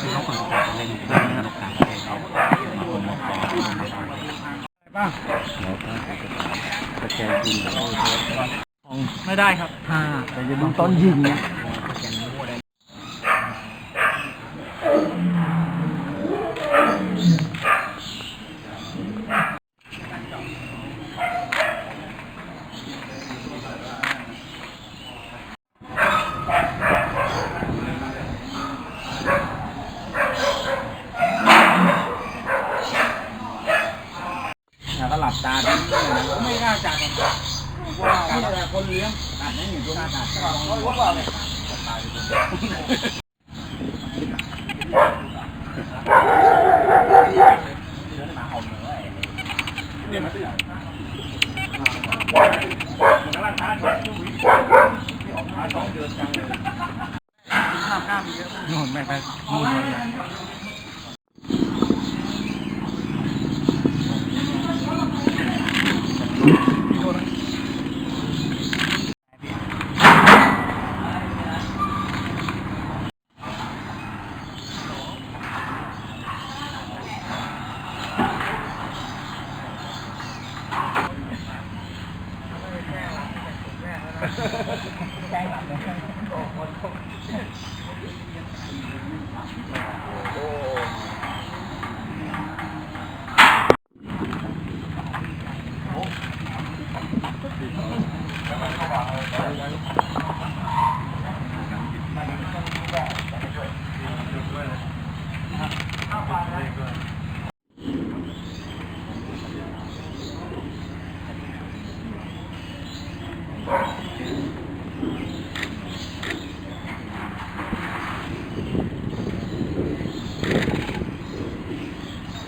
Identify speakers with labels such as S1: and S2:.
S1: ที่เขาคนจะเล่นเล่นต่างประเทศเขามาคนนกต่างประเทศ
S2: บ้าง
S1: แล้วก็ตะแกรงยิง
S2: ไม่ได้ครับ
S1: ถ้าแต่จะดูต้นยิงเนี่ย
S2: แล้วก็หลับตาดูไม่น่าจัดว่านี่แหละคนเลี้ยงตัดนั่นอยู่ตัวหน้าตัดเขาว่าเลยเนี่ยมันมันกำลังทานอยู่ที่ออกมางเดือนจังเลย ข้ามข้ามเยอะ
S1: นู่นไม่ไปนู่นเลย
S2: Thank you.